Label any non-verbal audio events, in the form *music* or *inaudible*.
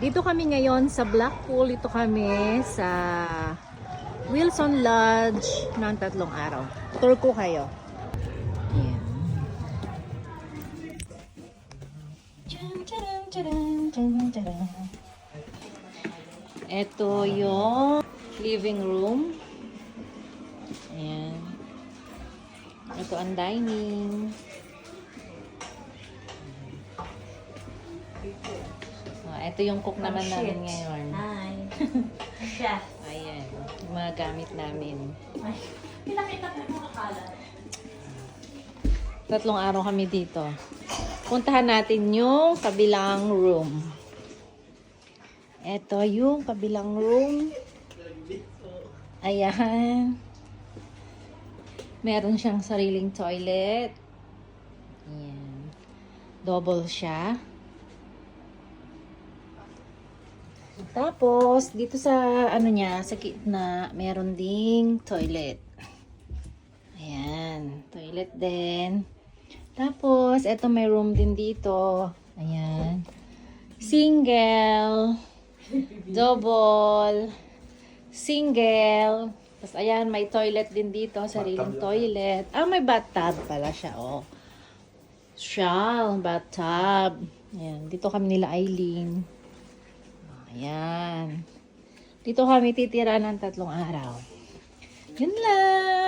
Dito kami ngayon sa Blackpool. Dito kami sa Wilson Lodge ng tatlong araw. Tour ko kayo. Ito yung living room. Ayan. Ito ang dining. Oh, ito yung cook naman Oh, namin ngayon. Hi. *laughs* Chef. Ayan, yung mga gamit namin. Ay, pinakita ko yung akala. Tatlong araw kami dito. Puntahan natin yung kabilang room. Ito yung kabilang room. Ayan. Meron siyang sariling toilet. Ayan. Double siya. Tapos, dito sa ano niya, sa gitna, meron ding toilet. Ayan, toilet din. Tapos, eto may room din dito. Ayan. Single. Double. Single. Tapos, ayan, may toilet din dito. Sariling toilet. Ah, may bathtub pala siya, oh. Siya, bathtub. Ayan, dito kami nila Eileen. Ayan. Dito kami titira ng tatlong araw. Yun lang.